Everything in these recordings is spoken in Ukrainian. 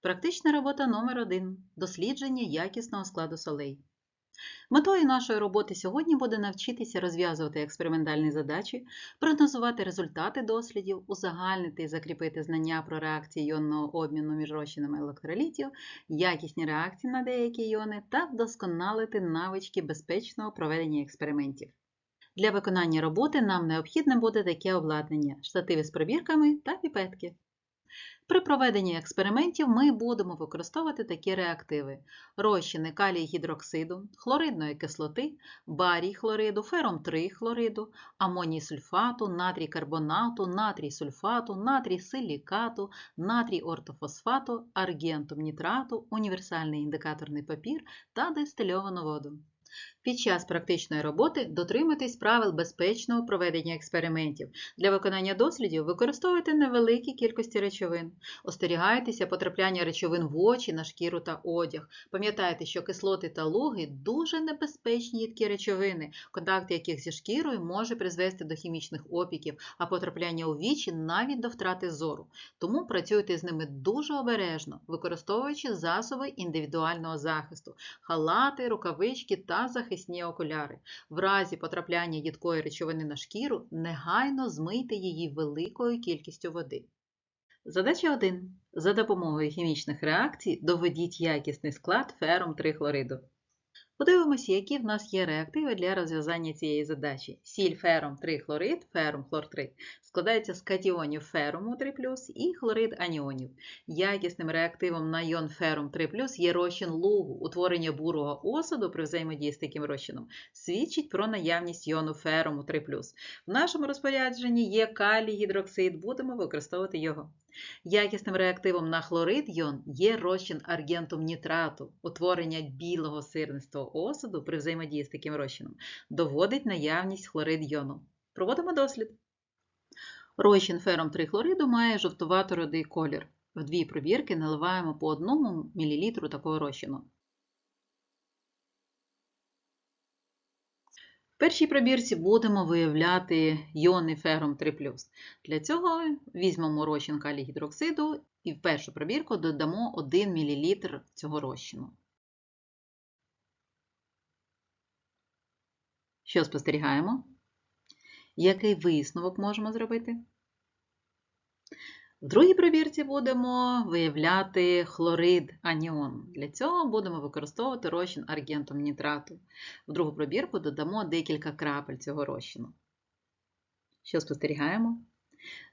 Практична робота номер 1 Дослідження якісного складу солей. Метою нашої роботи сьогодні буде навчитися розв'язувати експериментальні задачі, прогнозувати результати дослідів, узагальнити і закріпити знання про реакції іонного обміну між розчинами електролітів, якісні реакції на деякі іони та вдосконалити навички безпечного проведення експериментів. Для виконання роботи нам необхідне буде таке обладнання штативи з пробірками та піпетки. При проведенні експериментів ми будемо використовувати такі реактиви: розчини калій гідроксиду, хлоридної кислоти, барій хлориду, фером 3 хлориду, амоній сульфату, натрій карбонату, натрій сульфату, натрій силікату, натрій ортофосфату, аргентум нітрату, універсальний індикаторний папір та дистильовану воду. Під час практичної роботи дотримуйтесь правил безпечного проведення експериментів. Для виконання дослідів використовуйте невеликі кількості речовин. Остерігайтеся потрапляння речовин в очі, на шкіру та одяг. Пам'ятайте, що кислоти та луги дуже небезпечні їдкі речовини, контакт яких зі шкірою може призвести до хімічних опіків, а потрапляння у вічі навіть до втрати зору. Тому працюйте з ними дуже обережно, використовуючи засоби індивідуального захисту, халати, рукавички та захисні окуляри. В разі потрапляння їдкої речовини на шкіру негайно змийте її великою кількістю води. Задача 1. За допомогою хімічних реакцій доведіть якісний склад фером 3 хлориду. Подивимося, які в нас є реактиви для розв'язання цієї задачі. Сіль фером 3 хлорид, ферум хлор 3 складається з катіонів феруму 3 і хлорид аніонів. Якісним реактивом на іон ферум 3 є розчин лугу, утворення бурого осаду при взаємодії з таким розчином, свідчить про наявність іону феруму 3 В нашому розпорядженні є калій гідроксид, будемо використовувати його. Якісним реактивом на хлорид йон є розчин аргентум нітрату, утворення білого сирнистого осаду при взаємодії з таким розчином, доводить наявність хлорид йону. Проводимо дослід. Розчин фером 3 хлориду має жовтувато-рудий колір. В дві пробірки наливаємо по 1 мл такого розчину. В першій пробірці будемо виявляти йони фером 3 Для цього візьмемо розчин калій гідроксиду і в першу пробірку додамо 1 мл цього розчину. Що спостерігаємо? Який висновок можемо зробити? В другій пробірці будемо виявляти хлорид аніон. Для цього будемо використовувати розчин аргентум нітрату. В другу пробірку додамо декілька крапель цього розчину. Що спостерігаємо?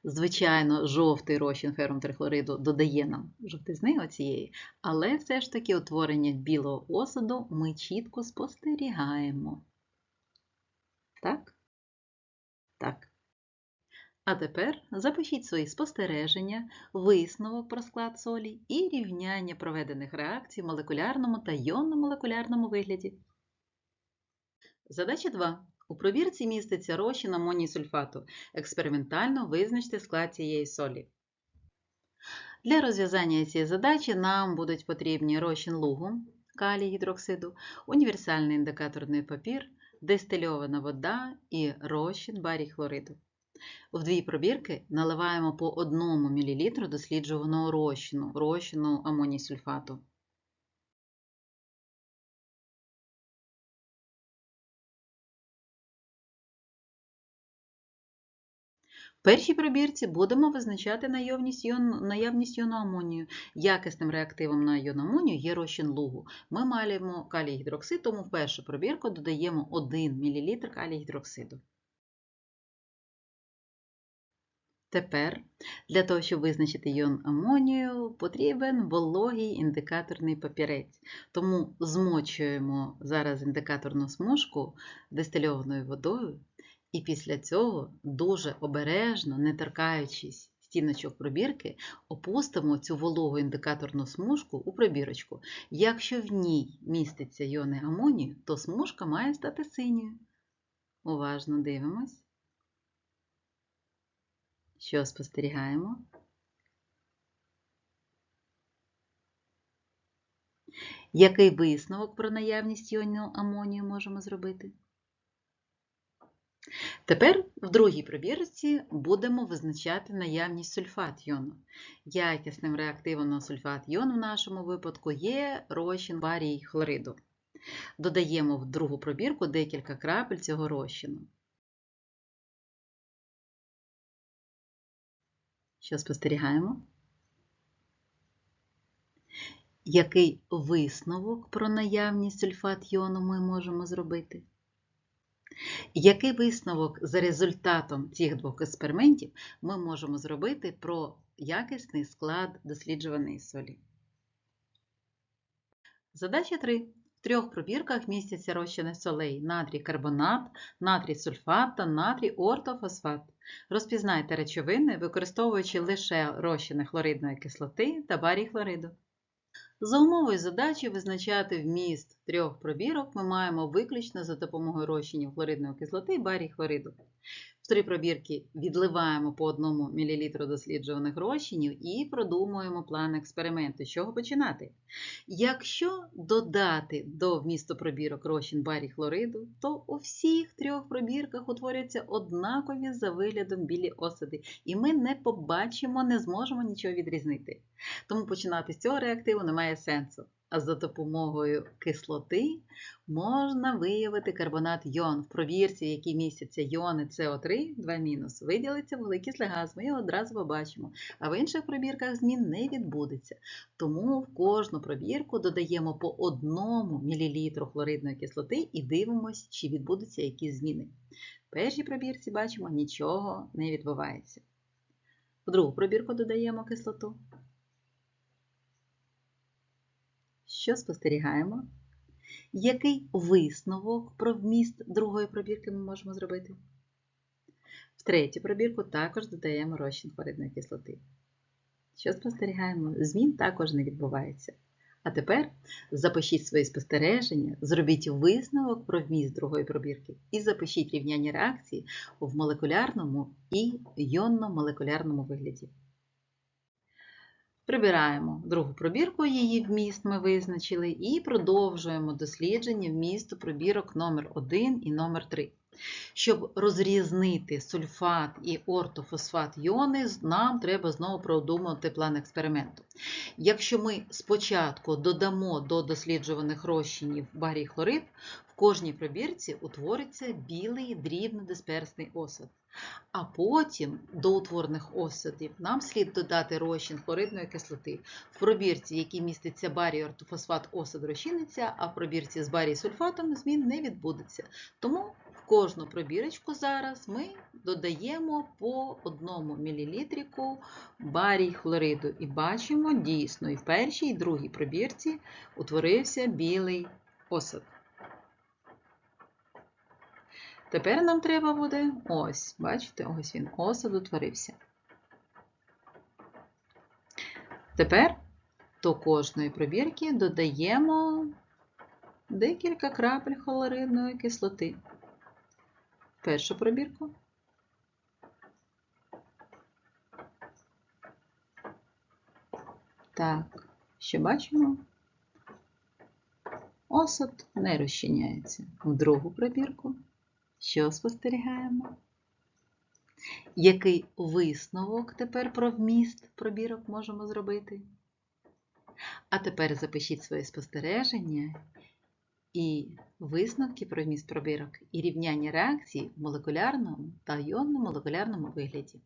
Звичайно, жовтий розчин ферум трихлориду додає нам жовтизни оцієї, але все ж таки утворення білого осаду ми чітко спостерігаємо. Так? Так. А тепер запишіть свої спостереження, висновок про склад солі і рівняння проведених реакцій в молекулярному та йонно-молекулярному вигляді. Задача 2. У пробірці міститься розчин амоній сульфату. Експериментально визначте склад цієї солі. Для розв'язання цієї задачі нам будуть потрібні розчин лугу, калій гідроксиду, універсальний індикаторний папір, дистильована вода і розчин барій хлориду. В дві пробірки наливаємо по 1 мл досліджуваного розчину, розчину амоній сульфату. В першій пробірці будемо визначати наявність іону, наявність іону амонію. Якісним реактивом на іон амонію є розчин лугу. Ми маємо калій гідроксид, тому в першу пробірку додаємо 1 мл калій гідроксиду. Тепер для того, щоб визначити іон амонію, потрібен вологий індикаторний папірець. Тому змочуємо зараз індикаторну смужку дистильованою водою, і після цього дуже обережно, не торкаючись стіночок пробірки, опустимо цю вологу індикаторну смужку у пробірочку. Якщо в ній міститься іони амонію, то смужка має стати синьою. Уважно дивимось. Що спостерігаємо? Який висновок про наявність іону амонію можемо зробити? Тепер в другій пробірці будемо визначати наявність сульфат йону. Якісним реактивом на сульфат йон в нашому випадку є розчин барій хлориду. Додаємо в другу пробірку декілька крапель цього розчину. Що спостерігаємо? Який висновок про наявність сульфат йону ми можемо зробити? Який висновок за результатом цих двох експериментів ми можемо зробити про якісний склад досліджуваної солі? Задача 3. Трьох пробірках містяться розчини солей натрій карбонат, натрій сульфат та натрій ортофосфат. Розпізнайте речовини, використовуючи лише розчини хлоридної кислоти та барій хлориду. За умовою задачі визначати вміст трьох пробірок ми маємо виключно за допомогою розчинів хлоридної кислоти і барій хлориду. Три пробірки відливаємо по 1 мл досліджуваних розчинів і продумуємо план експерименту. З чого починати? Якщо додати до вмісту пробірок розчин барій хлориду, то у всіх трьох пробірках утворюються однакові за виглядом білі осади, і ми не побачимо, не зможемо нічого відрізнити. Тому починати з цього реактиву немає сенсу. А за допомогою кислоти можна виявити карбонат йон. В провірці, в якій містяться йони СО3, 2 виділиться вуглекислий газ, ми його одразу побачимо. А в інших пробірках змін не відбудеться. Тому в кожну пробірку додаємо по 1 мл хлоридної кислоти і дивимося, чи відбудуться якісь зміни. В першій пробірці бачимо, нічого не відбувається. В другу пробірку додаємо кислоту. Що спостерігаємо? Який висновок про вміст другої пробірки ми можемо зробити? В третю пробірку також додаємо розчин хлоридної кислоти. Що спостерігаємо? Змін також не відбувається. А тепер запишіть свої спостереження, зробіть висновок про вміст другої пробірки і запишіть рівняння реакції в молекулярному і йонно-молекулярному вигляді. Прибираємо другу пробірку, її вміст ми визначили, і продовжуємо дослідження вмісту пробірок номер 1 і номер 3 Щоб розрізнити сульфат і ортофосфат йони, нам треба знову продумати план експерименту. Якщо ми спочатку додамо до досліджуваних розчинів барій хлорид, в кожній пробірці утвориться білий дрібнодисперсний осад. А потім до утворених осадів нам слід додати розчин хлоридної кислоти. В пробірці, в якій міститься барій ортофосфат, осад розчиниться, а в пробірці з барій сульфатом змін не відбудеться. Тому кожну пробірочку зараз ми додаємо по 1 мл барій хлориду. І бачимо, дійсно, і в першій, і другій пробірці утворився білий осад. Тепер нам треба буде ось, бачите, ось він, осад утворився. Тепер до кожної пробірки додаємо декілька крапель хлоридної кислоти. Першу пробірку. Так, що бачимо? Осад не розчиняється. В другу пробірку. Що спостерігаємо? Який висновок тепер про вміст пробірок можемо зробити? А тепер запишіть свої спостереження і висновки про вміст пробірок і рівняння реакцій в молекулярному та йонно-молекулярному вигляді.